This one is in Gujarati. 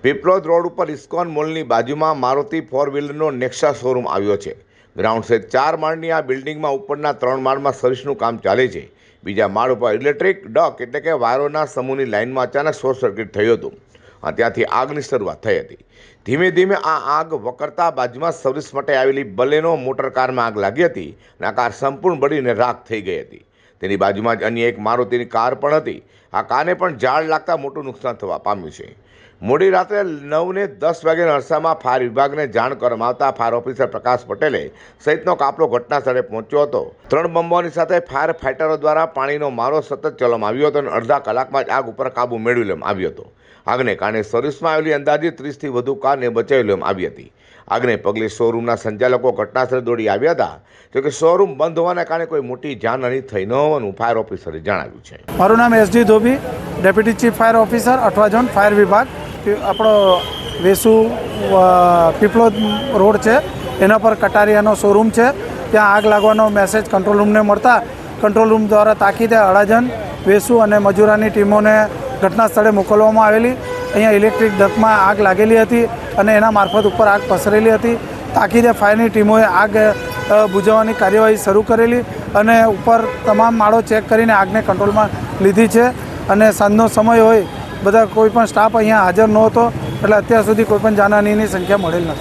પીપલોદ રોડ ઉપર ઇસ્કોન મોલની બાજુમાં મારુતિ ફોર વ્હીલરનો નેક્સા શોરૂમ આવ્યો છે. ગ્રાઉન્ડ સહિત ચાર માળની આ બિલ્ડિંગમાં ઉપરના ત્રણ માળમાં સર્વિસનું કામ ચાલે છે. બીજા માળ ઉપર ઇલેક્ટ્રિક ડક એટલે કે વાયરોના સમૂહની લાઇનમાં અચાનક શોર્ટ સર્કિટ થયું હતું. અને ત્યાંથી આગની શરૂઆત થઈ હતી. ધીમે ધીમે આ આગ વકરતા બાજુમાં સર્વિસ માટે આવેલી બલેનો મોટર કારમાં આગ લાગી હતી અને આ કાર સંપૂર્ણ બળીને રાખ થઈ ગઈ હતી. તેની બાજુમાં જ અન્ય એક મારુતિની કાર પણ હતી. આ કારને પણ ઝાડ લાગતા મોટું નુકસાન થવા પામ્યું છે. મોડી રાત્રે નવને દસ વાગ્યાના અરસામાં ફાયર વિભાગને જાણ કરવામાં આવતા ફાયર ઓફિસર પ્રકાશ પટેલે સહિતનો કાફલો ઘટના સ્થળે પહોંચ્યો હતો. ત્રણ બંબોની સાથે ફાયર ફાઇટરો દ્વારા પાણીનો મારો સતત ચલાવવામાં આવ્યો હતો અને અડધા કલાકમાં જ આગ ઉપર કાબુ મેળવી લેવામાં આવ્યો હતો. આગને કારણે સર્વિસમાં આવેલી અંદાજિત ત્રીસથી વધુ કારને બચાવી લેવામાં આવી હતી. આગને પગલે શોરૂમના સંચાલકો ઘટનાસ્થળે દોડી આવ્યા હતા. જોકે શોરૂમ બંધ હોવાના કારણે કોઈ મોટી જાનહાની થઈ ન હોવાનું ફાયર ઓફિસરે જણાવ્યું છે. મારું નામ SD Dhobi, deputy chief fire officer, Athwa zone fire વિભાગ. આપણો વેસુ પીપળોદ રોડ છે, એના પર કટારિયાનો શોરૂમ છે. ત્યાં આગ લાગવાનો મેસેજ કંટ્રોલ રૂમને મળતા કંટ્રોલ રૂમ દ્વારા તાકીદે અડાજણ, વેસુ અને મજૂરાની ટીમોને ઘટના સ્થળે મોકલવામાં આવેલી. અહીંયા ઇલેક્ટ્રિક ડકમાં આગ લાગેલી હતી અને એના મારફત ઉપર આગ પસરેલી હતી. તાકીદે ફાયરની ટીમોએ આગ બુજાવવાની કાર્યવાહી શરૂ કરેલી અને ઉપર તમામ માળો ચેક કરીને આગને કંટ્રોલમાં લીધી છે. અને સાંજનો સમય હોય, બધા કોઈ પણ સ્ટાફ અહીંયા હાજર નહોતો, એટલે અત્યાર સુધી કોઈ પણ જાનહાનિની સંખ્યા મળેલ નથી.